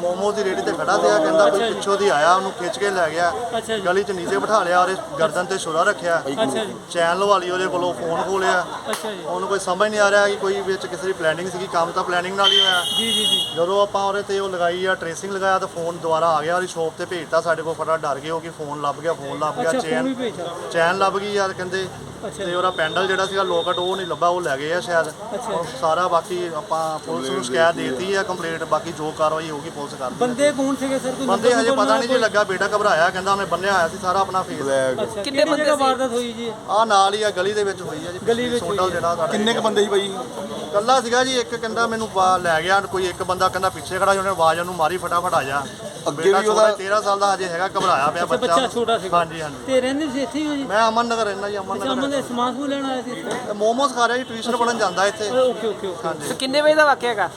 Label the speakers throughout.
Speaker 1: ਮੋਮੋ ਦੀ ਰੇੜੀ ਤੇ ਖੜਾ ਸੀਗਾ ਕਹਿੰਦਾ ਕੋਈ ਪਿੱਛੋਂ ਦੀ ਆਇਆ ਉਹਨੂੰ ਖਿੱਚ ਕੇ ਲੈ ਗਿਆ। ਗਲੀ 'ਚ ਨੀਚੇ ਬਿਠਾ ਲਿਆ ਉਹਦੇ ਗਰਦਨ ਤੇ ਛੁਰਾ ਰੱਖਿਆ। ਚੈਨ ਲਵਾ ਲਈ ਉਹਦੇ ਕੋਲੋਂ ਫੋਨ ਖੋਲਿਆ। ਉਹਨੂੰ ਕੋਈ ਸਮਝ ਨਹੀਂ ਆ ਰਿਹਾ ਕਿ ਕੋਈ ਵਿੱਚ ਕਿਸੇ ਦੀ ਪਲੈਨਿੰਗ ਸੀਗੀ ਕੰਮ ਤਾਂ ਪਲੈਨਿੰਗ ਨਾਲ ਹੀ ਹੋਇਆ।
Speaker 2: ਜੀ ਜੀ ਜੀ।
Speaker 1: ਜਦੋਂ ਆਪਾਂ ਉਹਦੇ ਤੇ ਉਹ ਲਗਾਈ ਆ ਟ੍ਰੇਸਿੰਗ ਲਗਾਇਆ ਤਾਂ ਫੋਨ ਦੁਬਾਰਾ ਆ ਗਿਆ ਉਹਦੀ ਸ਼ੋਪ ਤੇ ਭੇਜਤਾ ਸਾਡੇ ਕੋਲ ਫਟਾ ਡਰ ਗਏ ਉਹ ਕਿ ਫੋਨ ਲੱਭ ਗਿਆ ਫੋਨ ਲੱਭ ਗਿਆ ਚੈਨ ਚੈਨ ਲੱਭ ਗਈ ਯਾਰ ਕਹਿੰਦੇ। ਤੇ ਉਹਦਾ ਪੈਂਡਲ ਜਿਹੜਾ ਸੀਗਾ ਲੋਕਟ ਉਹ ਨਹੀਂ ਲੱਭਾ ਉਹ ਲੈ ਗਏ ਆ ਸ਼ਾਇਦ। ਉਹ ਸਾਰਾ ਬਾਕੀ ਆਪਾਂ ਪੁਲਿਸ ਨੂੰ ਸ਼ਿਕਾਇਤ ਦੇਤੀ ਆ ਕੰਪਲੀਟ ਬਾਕੀ ਜੋ ਕਾਰਵਾਈ ਹੋਊਗੀ ਪੁਲਿਸ ਕਰਦੀ
Speaker 2: ਬੰਦੇ ਕੌਣ ਸੀਗੇ ਸਰ? ਕੋਈ
Speaker 1: ਬੰਦੇ ਹਜੇ ਪਤਾ ਨਹੀਂ ਜੀ ਲੱਗਾ ਬੇਟਾ ਘਬਰਾਇਆ ਕਹਿੰਦਾ ਉਹਨੇ ਬੰਨਿਆ ਹੋਇਆ ਸੀ ਸਾਰਾ ਆਪਣਾ ਫੇਸ
Speaker 2: ਕਿੰਨੇ ਬੰਦੇ ਜਗ੍ਹਾ ਵਾਰਦਾਤ ਹੋਈ ਜੀ?
Speaker 1: ਆ ਨਾਲ ਹੀ ਆ ਗਲੀ ਦੇ ਵਿੱਚ ਹੋਈ ਆ ਜੀ
Speaker 2: ਗਲੀ ਵਿੱਚ ਹੋਈ।
Speaker 1: ਜਿਹੜਾ ਸਾਡਾ
Speaker 3: ਕਿੰਨੇ ਕ ਬੰਦੇ ਸੀ ਬਾਈ
Speaker 1: ਕੱਲਾ ਸੀਗਾ ਜੀ ਇੱਕ ਕਹਿੰਦਾ ਮੈਨੂੰ ਲੈ ਗਿਆ ਕੋਈ ਇੱਕ ਬੰਦਾ ਕਹਿੰਦਾ ਪਿੱਛੇ ਖੜਾ ਸੀ, ਉਹਨੇ ਆਵਾਜ਼ ਉਹਨੂੰ ਮਾਰੀ ਫਟਾਫਟ ਆ ਜਾ।
Speaker 3: ਅੱਗੇ ਵੀ ਉਹਦਾ-
Speaker 1: ਛੋਟਾ 13 ਸਾਲ ਦਾ ਹਜੇ ਹੈਗਾ ਘਬਰਾਇਆ ਪਿਆ
Speaker 2: ਅੱਛਾ, ਬੱਚਾ ਛੋਟਾ ਸੀਗਾ।
Speaker 1: ਹਾਂਜੀ ਹਾਂਜੀ।
Speaker 2: ਤੇ ਰਹਿੰਦੇ ਸੀ ਇੱਥੇ ਹੀ ਹੋ ਜੀ?
Speaker 1: ਮੈਂ ਅਮਨ ਨਗਰ ਰਹਿਣਾ ਜੀ ਅਮਨ
Speaker 2: ਅਮਨ
Speaker 1: ਨਗਰ
Speaker 2: ਦੇ ਸਮਾਨ ਸਮੂਹ ਲੈਣ ਆਏ ਸੀ ਇੱਥੇ?
Speaker 1: ਮੋਮੋਸ ਖਾ ਰਿਹਾ ਜੀ ਟਿਊਸ਼ਨ ਪੜਨ ਜਾਂਦਾ ਇੱਥੇ।
Speaker 2: Okay okay okay.
Speaker 1: ਹਾਂਜੀ।
Speaker 4: ਕਿੰਨੇ ਵਜੇ ਦਾ ਵਾਕਿਆ ਹੈਗਾ?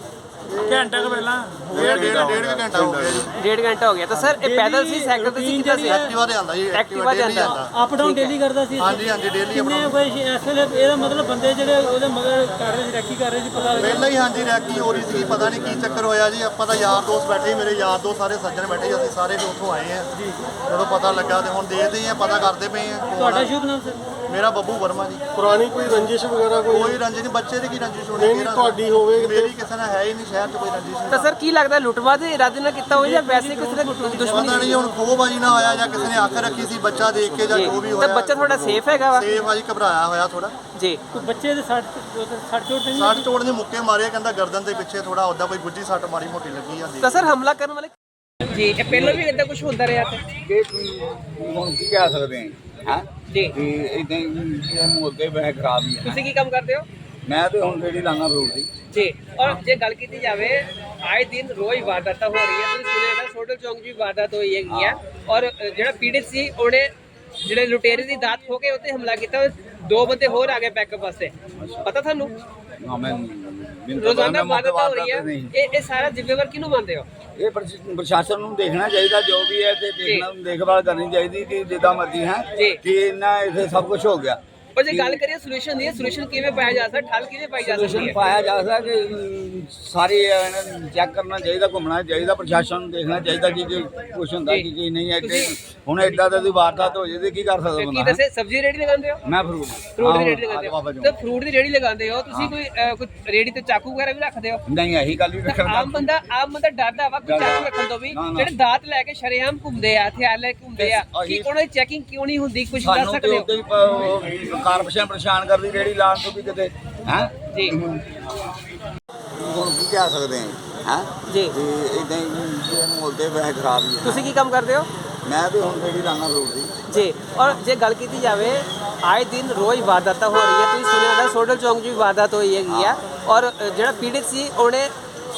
Speaker 5: ਘੰਟਾ ਕੁ ਪਹਿਲਾਂ।
Speaker 1: ਡੇਢ ਡੇਢ ਡੇਢ ਕੁ ਘੰਟਾ ਹੋ ਗਿਆ ਜੀ।
Speaker 4: ਡੇਢ ਘੰਟਾ ਹੋ ਗਿਆ। ਤਾਂ ਸਰ ਇਹ ਪੈਦਲ ਸੀ ਸਾਈਕਲ ਤੇ ਸੀ ਕਿੱਦਾਂ ਸੀ?
Speaker 1: ਐਕਟਿਵਾ ਤੇ ਆਂਦਾ ਜੀ
Speaker 4: ਐਕਟਿਵਾ ਤੇ
Speaker 1: daily
Speaker 4: ਆਉਂਦਾ।
Speaker 2: ਅਪ ਡਾਊਨ ਡੇਲੀ ਕਰਦਾ ਸੀ?
Speaker 1: ਹਾਂਜੀ ਹਾਂਜੀ ਡੇਲੀ
Speaker 2: ਕਿੰਨੇ
Speaker 1: ਆਪਣਾ।
Speaker 2: ਕੋਈ ਇਸ ਵੇਲੇ ਇਹਦਾ ਮਤਲਬ ਬੰਦੇ ਜਿਹੜੇ ਉਹਦੇ ਮਗਰ ਕਰ ਰਹੇ ਸੀ ਰੈਕੀ ਕਰ ਰਹੇ ਸੀ ਪਤਾ ਲੱਗਿਆ
Speaker 1: ਪਹਿਲਾਂ ਹੀ ਹਾਂਜੀ ਰੈਕੀ ਹੋ ਰਹੀ ਸੀ ਪਤਾ ਨਹੀਂ ਕੀ ਚੱਕਰ ਹੋਇਆ ਜੀ। ਆਪਾਂ ਤਾਂ ਯਾਰ ਦੋਸਤ ਬੈਠੇ ਸੀ, ਮੇਰੇ ਯਾਰ ਦੋਸਤ ਸਾਰੇ ਸੱਜਣ ਬੈਠੇ ਸੀ, ਅਸੀਂ ਸਾਰੇ ਉੱਥੋਂ ਆਏ ਆ। ਜੀ। ਜਦੋਂ ਪਤਾ ਲੱਗਾ ਤੇ ਹੁਣ ਦੇਖਦੇ ਆ ਪਤਾ ਕਰਦੇ ਪਏ ਆ।
Speaker 2: ਤੁਹਾਡਾ ਸ਼ੁਭ ਨਾਮ ਸਰ?
Speaker 1: ਮੇਰਾ ਬੱਬੂ ਵਰਮਾ ਜੀ।
Speaker 3: ਪੁਰਾਣੀ ਕੋਈ ਰੰਜਿਸ਼ ਵਗੈਰਾ ਕੋਈ?
Speaker 1: ਕੋਈ ਰੰਜਿਸ਼ ਨਹੀਂ ਬੱਚੇ ਦੀ ਕੀ ਰੰਜਿਸ਼ ਹੋਣੀ
Speaker 3: ਨਹੀਂ, ਤੁਹਾਡੀ ਹੋਵੇ ਕਿਤੇ।
Speaker 1: ਮੇਰੀ ਕਿਸੇ ਨਾਲ ਹੈ ਹੀ ਨਹੀਂ ਸ਼ਹਿਰ 'ਚ ਕੋਈ ਰੰਜਿਸ਼
Speaker 4: ਤਾਂ
Speaker 1: ਨਹੀਂ
Speaker 4: ਸਰ ਕੀ ਲੱਗਦਾ ਲੁੱਟਵਾ ਦੇ ਇਰਾਦੇ ਨਾਲ ਕੀਤਾ ਹੋਇਆ ਜਾਂ ਵੈਸੇ ਕਿਸੇ ਨੇ ਦੁਸ਼ਮਣੀ
Speaker 1: ਪਤਾ ਨਹੀਂ ਹੁਣ ਖੋਬਾਜੀ ਨਾ ਹੋਇਆ ਜਾਂ ਕਿਸੇ ਨੇ ਅੱਖ ਰੱਖੀ ਸੀ ਬੱਚਾ ਦੇਖ ਕੇ ਜਾਂ
Speaker 4: ਜੀ
Speaker 1: ਜੋ ਵੀ
Speaker 4: ਤਾਂ
Speaker 1: ਹੋਇਆ।
Speaker 4: ਬੱਚਾ ਤੁਹਾਡਾ ਸੇਫ ਹੈਗਾ ਵਾ?
Speaker 1: ਸੇਫ ਆ ਜੀ ਘਬਰਾਇਆ ਹੋਇਆ ਥੋੜਾ
Speaker 4: ਜੀ।
Speaker 2: ਕੋਈ ਬੱਚੇ ਦੇ ਸੱਟ ਸੱਟ ਚੋਟ ਨਹੀਂ
Speaker 1: ਸੱਟ ਚੋੜ ਦੇ ਮੁੱਕੇ ਮਾਰੇ ਕਹਿੰਦਾ ਗਰਦਨ ਦੇ ਪਿੱਛੇ ਥੋੜਾ ਉਹਦਾ ਕੋਈ ਗੁੱਜੀ ਸੱਟ ਮਾਰੀ ਮੋਟੀ ਲੱਗੀ ਆ
Speaker 4: ਤਾਂ ਸਰ ਹਮਲਾ ਕਰਨ ਵਾਲੇ ਜੀ ਇਹ ਪਹਿਲਾਂ ਵੀ ਇਦਾਂ ਕੁਝ ਹੁੰਦਾ ਰਿਹਾ ਤੇ?
Speaker 6: ਕਿ ਹੁਣ ਕੀ ਕਹਿ ਸਕਦੇ ਹਾਂ ਹਾਂ?
Speaker 4: ਜੀ।
Speaker 6: ਤੇ ਇਦਾਂ ਹੀ ਮੋਦੇ ਵਹਿ ਖਰਾਬ ਹੀ ਹੈ
Speaker 4: ਤੁਸੀਂ ਕੀ ਕੰਮ ਕਰਦੇ ਹੋ?
Speaker 6: ਮੈਂ ਤੇ ਹੁਣ ਜਿਹੜੀ ਲਾਣਾ ਰੋਡ ਦੀ।
Speaker 4: ਜੀ ਔਰ ਜੇ ਗੱਲ ਕੀਤੀ ਜਾਵੇ ਆਏ ਦਿਨ ਰੋਜ਼ ਵਾਰਦਾਤਾਂ ਹੋ ਰਹੀਆਂ ਤੁਸੀਂ ਸੁਣਿਆ ਨਾ ਸੋਡਲ ਚੌਂਕ 'ਚ ਵੀ ਵਾਰਦਾਤ ਹੋਈ ਹੈਗੀ ਆ ਔਰ ਜਿਹੜਾ ਪੀੜਿਤ ਸੀ ਉਹਨੇ ਜਿਹੜੇ ਲੁਟੇਰੇ ਦੀ ਦਾਤ ਖੋ ਕੇ ਉੱਤੇ ਹਮਲਾ ਕੀਤਾ ਦੋ ਬੰਦੇ ਹੋਰ ਆ ਗਏ ਬੈਕਅਪ ਵਾਸਤੇ ਪਤਾ ਤੁਹਾਨੂੰ
Speaker 6: ਹਾਂ ਮੈਂ
Speaker 4: ਰੋਜ਼ਾਨਾ ਵਾਰਦਾਤਾਂ ਹੋ ਰਹੀਆਂ
Speaker 6: ਨਹੀਂ।
Speaker 4: ਇਹ ਇਹ ਸਾਰਾ ਜ਼ਿੰਮੇਵਾਰ ਕਿਹਨੂੰ ਮੰਨਦੇ ਹੋ
Speaker 6: ਇਹ ਪ੍ਰਸ਼- ਪ੍ਰਸ਼ਾਸਨ ਨੂੰ ਦੇਖਣਾ ਚਾਹੀਦਾ ਜੋ ਵੀ ਹੈ ਤੇ ਦੇਖਣਾ ਦੇਖਭਾਲ ਕਰਨੀ ਚਾਹੀਦੀ ਕਿ ਜਿੱਦਾਂ ਮਰਜ਼ੀ ਹੈ। ਕਿ ਇੰਨਾ ਇੱਥੇ ਸਭ ਕੁਝ ਹੋ ਗਿਆ
Speaker 4: ਔਰ ਜੇ ਗੱਲ ਕਰੀਏ ਸੋਲੂਸ਼ਨ ਦੀ ਸੋਲੂਸ਼ਨ ਕਿਵੇਂ ਪਾਇਆ ਜਾ ਸਕਦਾ? ਠੱਲ ਕਿਵੇਂ ਪਾਈ ਜਾ ਸਕਦੀ
Speaker 6: ਸੋਲੂਸ਼ਨ
Speaker 4: ਹੈ?
Speaker 6: ਪਾਇਆ ਜਾ ਸਕਦਾ ਕਿ ਸਾਰੇ ਚੈੱਕ ਕਰਨਾ ਚਾਹੀਦਾ ਘੁੰਮਣਾ ਚਾਹੀਦਾ ਪ੍ਰਸ਼ਾਸਨ ਨੂੰ ਦੇਖਣਾ ਚਾਹੀਦਾ ਕਿ ਕੀ ਕੁਝ ਹੁੰਦਾ ਕਿ ਕੀ ਨਹੀਂ ਹੈ ਕਿ ਹੁਣ ਐਡਾ ਦਾ ਦੀ ਵਾਰਦਾਤ ਹੋ ਜੇ ਤੇ ਕੀ ਕਰ ਸਕਦਾ
Speaker 4: ਕੀ
Speaker 6: ਬੰਦਾ?
Speaker 4: ਦੱਸੇ ਸਬਜ਼ੀ ਰੇੜੀ ਲਗਾਉਂਦੇ ਹੋ?
Speaker 6: ਮੈਂ ਫਰੂਟ
Speaker 4: ਫਰੂਟ ਦੀ ਰੇੜੀ ਲਗਾਉਂਦੇ ਹੋ। ਤੇ ਫਰੂਟ ਦੀ ਰੇੜੀ ਲਗਾਉਂਦੇ ਹੋ? ਤੁਸੀਂ ਕੋਈ ਕੋਈ ਰੇੜੀ ਤੇ ਚਾਕੂ ਵਗੈਰਾ ਵੀ ਰੱਖਦੇ ਹੋ?
Speaker 6: ਨਹੀਂ ਇਹੀ ਗੱਲ
Speaker 4: ਤਾਂ
Speaker 6: ਰੱਖਣ
Speaker 4: ਆਮ ਬੰਦਾ ਆਮ ਬੰਦਾ ਡਰਦਾ ਵਾ ਕੋਈ। ਚਾਕੂ ਰੱਖਣ ਤੋਂ ਵੀ।
Speaker 6: ਨਾ, ਨਾ।
Speaker 4: ਜਿਹੜੇ ਦਾਤ ਲੈ ਕੇ ਸ਼ਰੇਆਮ ਘੁੰਮਦੇ ਆ ਹਥਿਆਰ ਲੈ ਕੇ ਘੁੰਮਦੇ ਆ
Speaker 6: ਤੇ
Speaker 4: ਕਿ ਉਹਨਾਂ ਦੀ ਚੈਕਿੰਗ ਕਿਉਂ ਨਹੀਂ ਹੁੰਦੀ? ਕੁਝ ਦੱਸ
Speaker 6: ਸਾਨੂੰ ਤੇ
Speaker 4: ਸਕਦੇ ਹੀ?
Speaker 6: ਕਾਰਪੋਰੇਸ਼ਨ ਪਰੇਸ਼ਾਨ ਕਰਦੀ ਰੇੜੀ ਲਾਉਣ ਤੋਂ ਵੀ ਕਿਤੇ ਹੈ?
Speaker 4: ਜੀ।
Speaker 6: ਹੁਣ ਕੀ ਕਹਿ ਸਕਦੇ ਹਾਂ ਹੈ?
Speaker 4: ਜੀ।
Speaker 6: ਤੇ ਇਦਾਂ ਹੀ ਮੋਦੇ ਵਹਿ ਖਰਾਬ ਹੀ ਹੈ
Speaker 4: ਤੁਸੀਂ ਕੀ ਕੰਮ ਕਰਦੇ ਹੋ?
Speaker 6: ਮੈਂ ਤੇ ਹੁਣ ਰੇੜੀ ਲਾਣਾ ਰੋਡ ਦੀ
Speaker 4: ਜੀ ਔਰ ਜੇ ਗੱਲ ਕੀਤੀ ਜਾਵੇ ਆਏ ਦਿਨ ਰੋਜ਼ ਵਾਰਦਾਤਾਂ ਹੋ ਰਹੀਆਂ ਤੁਸੀਂ ਸੁਣਿਆ ਨਾ ਸੋਡਲ ਚੌਂਕ 'ਚ ਵੀ ਵਾਰਦਾਤ ਹੋਈ ਹੈਗੀ ਆ। ਔਰ ਜਿਹੜਾ ਪੀੜਿਤ ਸੀ ਉਹਨੇ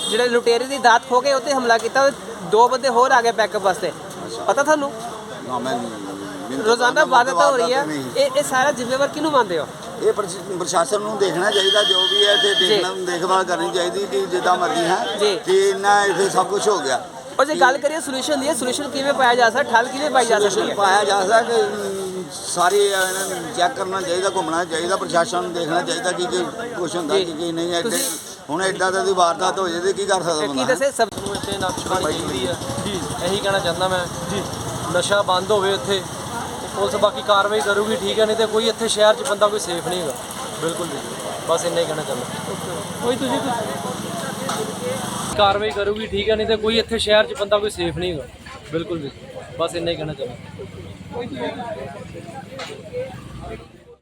Speaker 4: ਜਿਹੜੇ ਲੁਟੇਰੇ ਦੀ ਦਾਤ ਖੋ ਕੇ ਉੱਤੇ ਹਮਲਾ ਕੀਤਾ ਦੋ ਬੰਦੇ ਹੋਰ ਆ ਗਏ ਬੈਕਅਪ ਵਾਸਤੇ। ਪਤਾ ਤੁਹਾਨੂੰ?
Speaker 6: ਨਾ ਮੈਂ
Speaker 4: ਰੋਜ਼ਾਨਾ ਵਾਰਦਾਤਾਂ ਹੋ ਰਹੀਆਂ
Speaker 6: ਨਹੀਂ।
Speaker 4: ਇਹ ਇਹ ਸਾਰਾ ਜ਼ਿੰਮੇਵਾਰ ਕਿਹਨੂੰ ਮੰਨਦੇ ਹੋ?
Speaker 6: ਇਹ ਪ੍ਰਸ਼- ਪ੍ਰਸ਼ਾਸਨ ਨੂੰ ਦੇਖਣਾ ਚਾਹੀਦਾ ਜੋ ਵੀ ਹੈ ਤੇ ਦੇਖਣਾ ਦੇਖਭਾਲ ਕਰਨੀ ਚਾਹੀਦੀ ਕਿ ਜਿੱਦਾਂ ਮਰਜ਼ੀ ਹੈ। ਕਿ ਇੰਨਾ ਇੱਥੇ ਸਭ ਕੁਝ ਹੋ ਗਿਆ।
Speaker 4: ਔਰ ਜੇ ਗੱਲ ਕਰੀਏ ਸੋਲੂਸ਼ਨ ਦੀ ਸੋਲੂਸ਼ਨ ਕਿਵੇਂ ਪਾਇਆ ਜਾ ਸਕਦਾ? ਠੱਲ ਕਿਵੇਂ ਪਾਈ ਜਾ ਸਕਦੀ
Speaker 6: ਸੋਲੂਸ਼ਨ
Speaker 4: ਹੈ?
Speaker 6: ਪਾਇਆ ਜਾ ਸਕਦਾ ਕਿ ਅਮ, ਸਾਰੇ ਚੈੱਕ ਕਰਨਾ ਚਾਹੀਦਾ ਘੁੰਮਣਾ ਚਾਹੀਦਾ ਪ੍ਰਸ਼ਾਸਨ ਨੂੰ ਦੇਖਣਾ ਚਾਹੀਦਾ ਕਿ ਕੀ ਕੁਝ ਹੁੰਦਾ ਕਿ ਕੀ ਨਹੀਂ ਹੈ। ਕਿ
Speaker 4: ਤੁਸੀਂ-
Speaker 6: ਹੁਣ ਐਡਾ ਦਾ ਦੀ ਵਾਰਦਾਤ ਹੋ ਜੇ ਤੇ ਕੀ ਕਰ ਸਕਦਾ
Speaker 4: ਕੀ
Speaker 6: ਬੰਦਾ
Speaker 4: ਦੱਸੇ? ਸਭ
Speaker 7: ਨੂੰ ਇੱਥੇ ਪਾਣੀ ਚਾਹੀਦੀ ਆ ਜੀ। ਇਹੀ ਕਹਿਣਾ ਚਾਹੁੰਦਾ ਮੈਂ। ਜੀ। ਨਸ਼ਾ ਬੰਦ ਹੋਵੇ ਇੱਥੇ ਤੇ ਪੁਲਿਸ ਬਾਕੀ ਕਾਰਵਾਈ ਕਰੂਗੀ ਠੀਕ ਹੈ ਨਹੀਂ ਤੇ ਕੋਈ ਇੱਥੇ ਸ਼ਹਿਰ 'ਚ ਬੰਦਾ ਕੋਈ ਸੇਫ ਨਹੀਂ ਹੈਗਾ। ਬਿਲਕੁਲ ਵੀ ਬਸ ਇੰਨਾ ਹੀ ਕਹਿਣਾ ਚਾਹੁੰਦਾ।
Speaker 2: ਕੋਈ ਤੁਸੀਂ
Speaker 7: ਕਾਰਵਾਈ ਕਰੂਗੀ ਠੀਕ ਹੈ ਨਹੀਂ ਤੇ ਕੋਈ ਇੱਥੇ ਸ਼ਹਿਰ 'ਚ ਬੰਦਾ ਕੋਈ ਸੇਫ ਨਹੀਂ ਹੈਗਾ। ਬਿਲਕੁਲ ਵੀ ਬਸ ਇੰਨਾ ਹੀ ਕਹਿਣਾ ਚਾਹੁੰਦਾ।